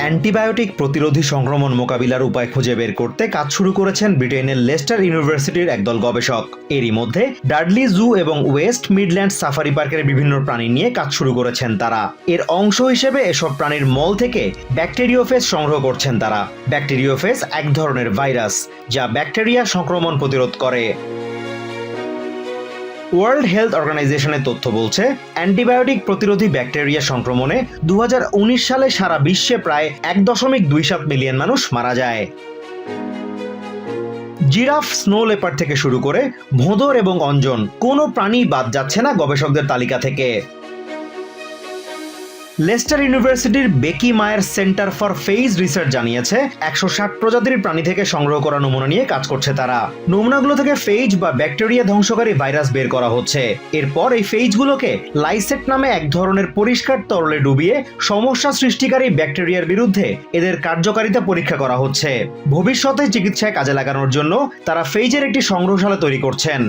Antibiotic প্রতিরোধী সংক্রমণ মোকাবিলার উপায় খুঁজে বের করতে কাজ শুরু করেছেন ব্রিটেনের লেস্টার ইউনিভার্সিটির একদল গবেষক। এরই মধ্যে ডার্ডলি জু এবং ওয়েস্ট মিডল্যান্ড সাফারি পার্কের বিভিন্ন প্রাণী নিয়ে কাজ শুরু করেছেন তারা। এর অংশ হিসেবে এসব প্রাণীর মল থেকে ব্যাকটেরিওফেজ সংগ্রহ করছেন তারা। ব্যাকটেরিওফেজ এক ধরনের ভাইরাস, যা ব্যাকটেরিয়া সংক্রমণ প্রতিরোধ করে। ওয়ার্ল্ড হেলথ অর্গানাইজেশনের তথ্য বলছে, অ্যান্টিবায়োটিক প্রতিরোধী ব্যাকটেরিয়া সংক্রমণে দু হাজার উনিশ সালে সারা বিশ্বে প্রায় এক দশমিক দুই সাত মিলিয়ন মানুষ মারা যায়। জিরাফ, স্নো লেপার থেকে শুরু করে ভোঁদর এবং অঞ্জন, কোনো প্রাণী বাদ যাচ্ছে না গবেষকদের তালিকা থেকে। লেস্টার ইউনিভার্সিটির বেকি মায়ের সেন্টার ফর ফেইজ রিসার্চ জানিয়েছে, একশো ষাট প্রজাতির প্রাণী থেকে সংগ্রহ করা নমুনা নিয়ে কাজ করছে তারা। নমুনাগুলো থেকে ফেইজ বা ব্যাকটেরিয়া ধ্বংসকারী ভাইরাস বের করা হচ্ছে। এরপর এই ফেইজগুলোকে লাইসেট নামে এক ধরনের পরিষ্কার তরলে ডুবিয়ে সমস্যা সৃষ্টিকারী ব্যাকটেরিয়ার বিরুদ্ধে এদের কার্যকারিতা পরীক্ষা করা হচ্ছে। ভবিষ্যতে চিকিৎসায় কাজে লাগানোর জন্য তারা ফেইজের একটি সংগ্রহশালা তৈরি করছেন।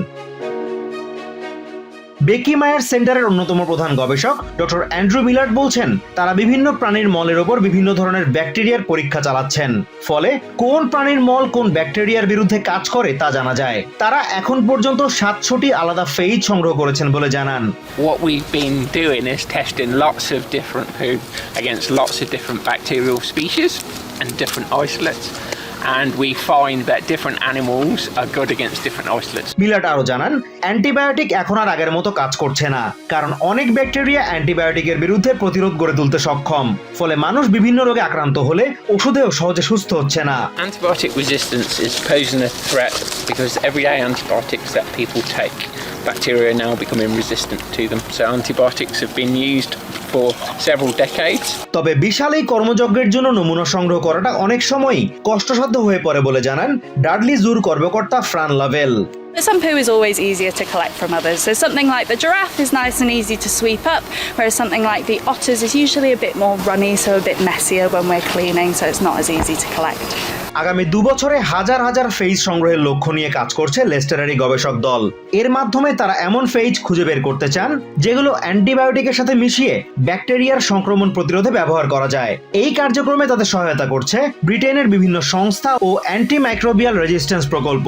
বেকি মায়ার সেন্টারের অন্যতম প্রধান গবেষক ডক্টর অ্যান্ড্রু মিলার্ড বলছেন, তারা বিভিন্ন প্রাণীর মলের ওপর বিভিন্ন ধরনের ব্যাকটেরিয়ার পরীক্ষা চালাচ্ছেন। ফলে কোন প্রাণীর মল কোন ব্যাকটেরিয়ার বিরুদ্ধে কাজ করে তা জানা যায়। তারা এখন পর্যন্ত সাতশোটি আলাদা ফেইজ সংগ্রহ করেছেন বলে জানান। What we've been doing is testing lots of different poo against lots of different bacterial species and different isolates. And we find that different animals are good against different isolates. মিলার্ড আরও জানান antibiotic এখন আর আগের মতো কাজ করছে না কারণ অনেক ব্যাকটেরিয়া অ্যান্টিবায়োটিকের বিরুদ্ধে প্রতিরোধ গড়ে তুলতে সক্ষম ফলে মানুষ বিভিন্ন রোগে আক্রান্ত হলে ওষুধেও সহজে সুস্থ হচ্ছে না Antibiotic resistance is posing a threat because everyday antibiotics that people take, bacteria are now becoming resistant to them. So antibiotics have been used for several decades. তবে বিশাল এই কর্মযজ্ঞের জন্য নমুনা সংগ্রহ করাটা অনেক সময়ই কষ্টসাধ্য হয়ে পড়ে বলে জানান ডাডলি জুর কর্মকর্তা Fran Lavelle Some poo is always easier to collect from others. So something like the giraffe is nice and easy to sweep up, whereas something like the otters is usually a bit more runny, so a bit messier when we're cleaning, so it's not as easy to collect. আগামী দু বছরে হাজার হাজার phase সংগ্রহের লক্ষ্য নিয়ে কাজ করছে লেস্টারেরই গবেষক দল এর মাধ্যমে তারা এমন ফেজ খুঁজে বের করতে চান যেগুলো অ্যান্টিবায়োটিকের সাথে মিশিয়ে ব্যাকটেরিয়ার সংক্রমণ প্রতিরোধে ব্যবহার করা যায় এই কার্যক্রমে তাদের সহায়তা করছে ব্রিটেনের বিভিন্ন সংস্থা ও অ্যান্টিমাইক্রোবিয়াল রেজিস্ট্যান্স প্রকল্প